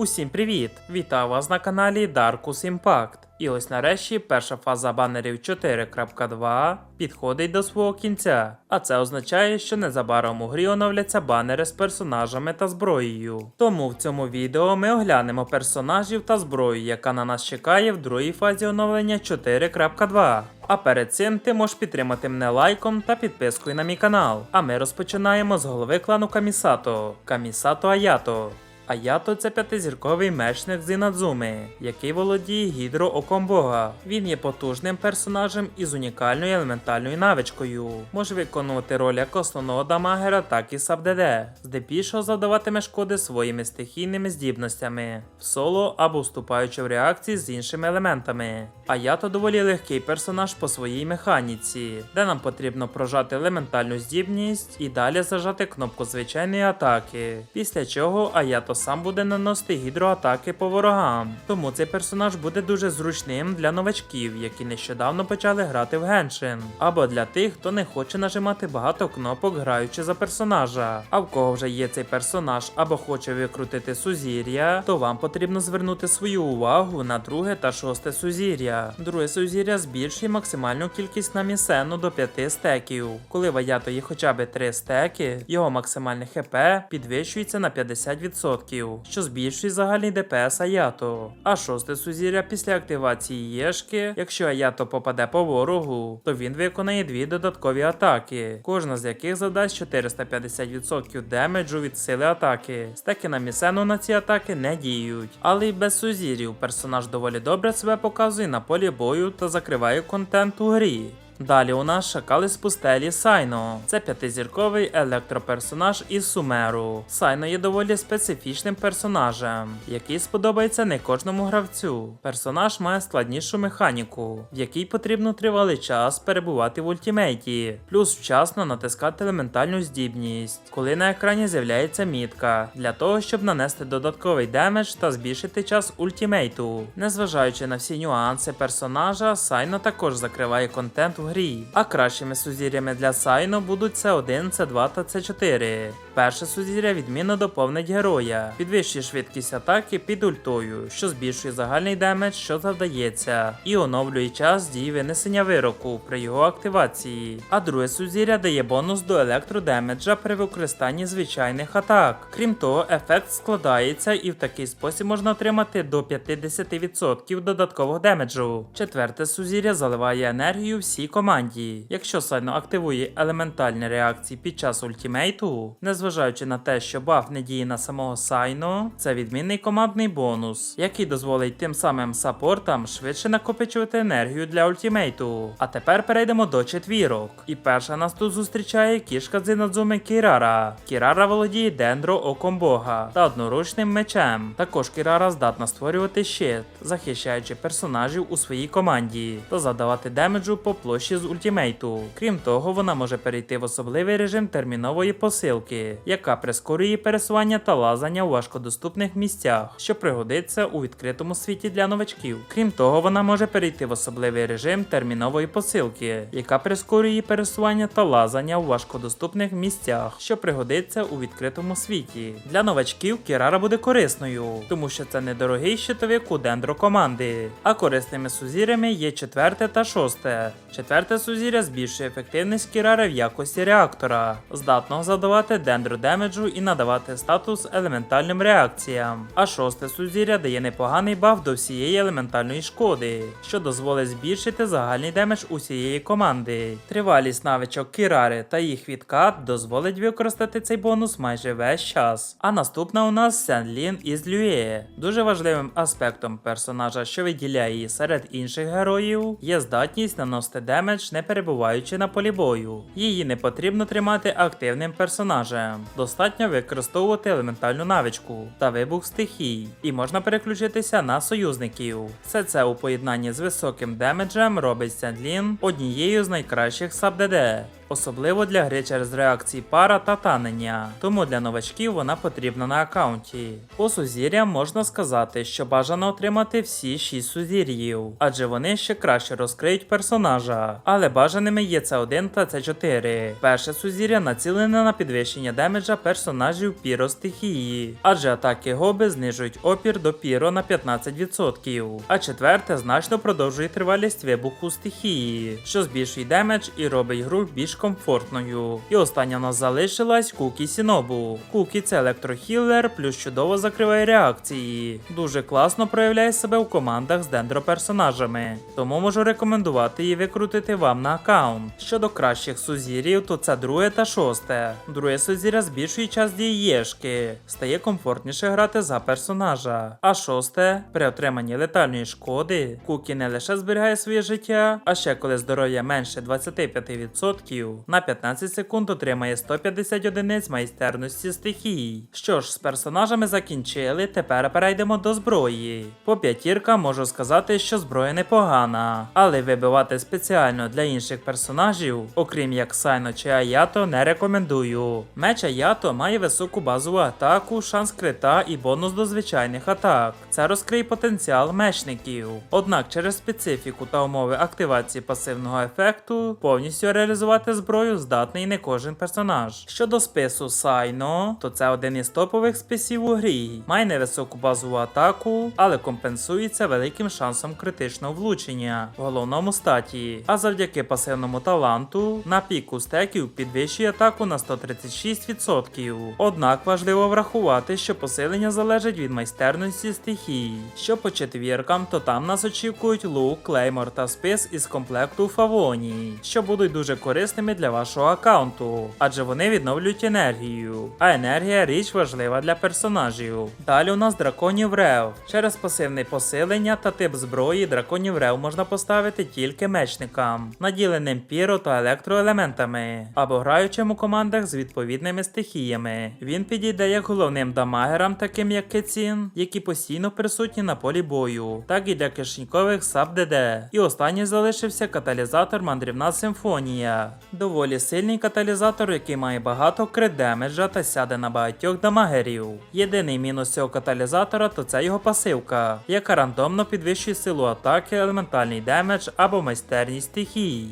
Усім привіт! Вітаю вас на каналі Darkus Impact. І ось нарешті перша фаза банерів 4.2 підходить до свого кінця. А це означає, що незабаром у грі оновляться банери з персонажами та зброєю. Тому в цьому відео ми оглянемо персонажів та зброю, яка на нас чекає в другій фазі оновлення 4.2. А перед цим ти можеш підтримати мене лайком та підпискою на мій канал. А ми розпочинаємо з голови клану Камісато Камісато Аято. Аято це п'ятизірковий мечник з Інадзуми, який володіє гідро оком бога. Він є потужним персонажем із унікальною елементальною навичкою. Може виконувати роль як основного дамагера, так і саб-ДД. Здебільшого завдаватиме шкоди своїми стихійними здібностями, в соло або вступаючи в реакції з іншими елементами. Аято доволі легкий персонаж по своїй механіці, де нам потрібно прожати елементальну здібність і далі зажати кнопку звичайної атаки. Після чого Аято сам буде наносити гідроатаки по ворогам. Тому цей персонаж буде дуже зручним для новачків, які нещодавно почали грати в Геншин, або для тих, хто не хоче нажимати багато кнопок, граючи за персонажа. А в кого вже є цей персонаж або хоче викрутити сузір'я, то вам потрібно звернути свою увагу на друге та шосте сузір'я. Друге сузір'я збільшує максимальну кількість намісену до 5 стеків. Коли в Аято є хоча б 3 стеки, його максимальне ХП підвищується на 50%, що збільшує загальний ДПС Аято. А шосте сузір'я після активації Єшки, якщо Аято попаде по ворогу, то він виконає дві додаткові атаки, кожна з яких задасть 450% демеджу від сили атаки. Стеки на місену на ці атаки не діють, але й без сузір'їв персонаж доволі добре себе показує на полі бою та закриває контент у грі. Далі у нас шакали з пустелі Сайно. Це п'ятизірковий електроперсонаж із Сумеру. Сайно є доволі специфічним персонажем, який сподобається не кожному гравцю. Персонаж має складнішу механіку, в якій потрібно тривалий час перебувати в ультимейті, плюс вчасно натискати елементальну здібність, коли на екрані з'являється мітка, для того, щоб нанести додатковий демедж та збільшити час ультимейту. Незважаючи на всі нюанси персонажа, Сайно також закриває контент в грі. А кращими сузір'ями для Сайно будуть С1, С2 та С4. Перше сузір'я відмінно доповнить героя, підвищує швидкість атаки під ультою, що збільшує загальний демедж, що завдається, і оновлює час дії винесення вироку при його активації. А друге сузір'я дає бонус до електродемеджа при використанні звичайних атак. Крім того, ефект складається і в такий спосіб можна отримати до 50% додаткового демеджу. Четверте сузір'я заливає енергію всі всій команді. Якщо Сайно активує елементальні реакції під час ультімейту, незважаючи на те, що баф не діє на самого Сайно, це відмінний командний бонус, який дозволить тим самим саппортам швидше накопичувати енергію для ультімейту. А тепер перейдемо до четвірок. І перша нас тут зустрічає кішка Дзинадзуми Кірара. Кірара володіє дендро оком бога та одноручним мечем. Також Кірара здатна створювати щит, захищаючи персонажів у своїй команді та завдавати демеджу по площі з ультімейту. Крім того, вона може перейти в особливий режим термінової посилки, яка прискорює пересування та лазання у важкодоступних місцях, що пригодиться у відкритому світі для новачків. Крім того, вона може перейти в особливий режим термінової посилки, яка прискорює пересування та лазання у важкодоступних місцях, що пригодиться у відкритому світі. Для новачків Кірара буде корисною, тому що це недорогий щитовик у дендро команди. А корисними сузір'ями є четверте та шосте. Четверте сузір'я збільшує ефективність Кірари в якості реактора, здатного завдавати дендро демеджу і надавати статус елементальним реакціям. А шосте сузір'я дає непоганий баф до всієї елементальної шкоди, що дозволить збільшити загальний демедж усієї команди. Тривалість навичок Кірари та їх відкат дозволить використати цей бонус майже весь час. А наступна у нас Сен-Лін із Лює. Дуже важливим аспектом персонажа, що виділяє її серед інших героїв, є здатність наносити демедж, не перебуваючи на полі бою. Її не потрібно тримати активним персонажем. Достатньо використовувати елементальну навичку та вибух стихій, і можна переключитися на союзників. Все це у поєднанні з високим демеджем робить Сендлін однією з найкращих саб-ДД. Особливо для гри через реакції пара та танення. Тому для новачків вона потрібна на аккаунті. По сузір'ям можна сказати, що бажано отримати всі 6 сузір'їв, адже вони ще краще розкриють персонажа. Але бажаними є С1 та С4. Перше сузір'я націлене на підвищення демеджа персонажів піро стихії, адже атаки гоби знижують опір до піро на 15%. А четверте значно продовжує тривалість вибуху стихії, що збільшує демедж і робить гру більш комфортною. І остання в нас залишилась Кукі Сінобу. Кукі це електрохілер, плюс чудово закриває реакції. Дуже класно проявляє себе в командах з дендроперсонажами. Тому можу рекомендувати її викрутити вам на аккаунт. Щодо кращих сузір'їв, то це друге та шосте. Друге сузір'я збільшує час дії Єшки, стає комфортніше грати за персонажа. А шосте, при отриманні летальної шкоди, Кукі не лише зберігає своє життя, а ще коли здоров'я менше 25%, на 15 секунд отримає 150 одиниць майстерності стихій. Що ж, з персонажами закінчили, тепер перейдемо до зброї. По п'ятіркам можу сказати, що зброя непогана, але вибивати спеціально для інших персонажів, окрім як Сайно чи Аято, не рекомендую. Меч Аято має високу базову атаку, шанс крита і бонус до звичайних атак. Це розкриє потенціал мечників. Однак через специфіку та умови активації пасивного ефекту повністю реалізувати зброю здатний не кожен персонаж. Щодо спису Сайно, то це один із топових списів у грі. Має невисоку базову атаку, але компенсується великим шансом критичного влучення в головному статі. А завдяки пасивному таланту на піку стеків підвищує атаку на 136%. Однак важливо врахувати, що посилення залежить від майстерності стихій. Що по четвіркам, то там нас очікують лук, клеймор та спис із комплекту Фавоні, що будуть дуже корисними для вашого аккаунту, адже вони відновлюють енергію. А енергія річ важлива для персонажів. Далі у нас драконів рев. Через пасивне посилення та тип зброї драконів рев можна поставити тільки мечникам, наділеним піро та електроелементами, або граючим у командах з відповідними стихіями. Він підійде як головним дамагерам, таким як Кецін, які постійно присутні на полі бою, так і для кишенькових саб ДД. І останній залишився каталізатор мандрівна симфонія. Доволі сильний каталізатор, який має багато кридемеджа та сяде на багатьох дамагерів. Єдиний мінус цього каталізатора то це його пасивка, яка рандомно підвищує силу атаки, елементальний демедж або майстерність стихій.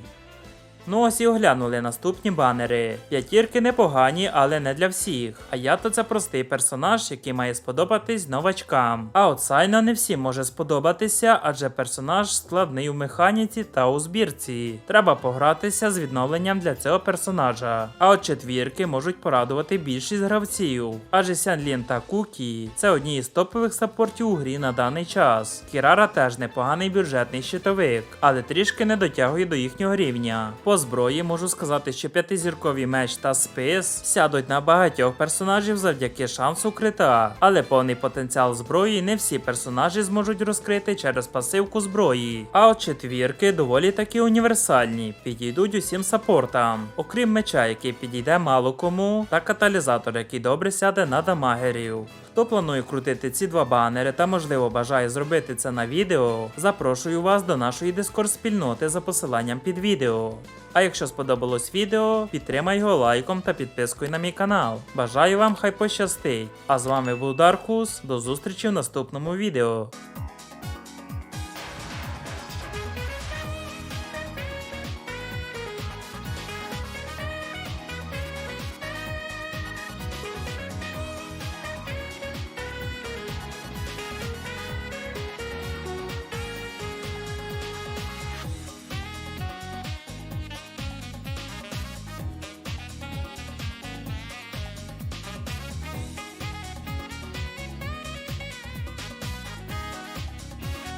Ну ось і оглянули наступні банери. П'ятірки непогані, але не для всіх. А я то це простий персонаж, який має сподобатись новачкам. А от Сайна не всім може сподобатися, адже персонаж складний у механіці та у збірці. Треба погратися з відновленням для цього персонажа. А от четвірки можуть порадувати більшість гравців. Адже Сянлін та Кукі це одні із топових саппортів у грі на даний час. Кірара теж непоганий бюджетний щитовик, але трішки не дотягує до їхнього рівня. Зброї можу сказати, що п'ятизірковий меч та спис сядуть на багатьох персонажів завдяки шансу крита, але повний потенціал зброї не всі персонажі зможуть розкрити через пасивку зброї. А от четвірки доволі таки універсальні, підійдуть усім саппортам, окрім меча, який підійде мало кому, та каталізатор, який добре сяде на дамагерів. Хто планує крутити ці два банери та можливо бажає зробити це на відео, запрошую вас до нашої дискорд спільноти за посиланням під відео. А якщо сподобалось відео, підтримай його лайком та підпискою на мій канал. Бажаю вам хай пощастить! А з вами був Даркус, до зустрічі в наступному відео.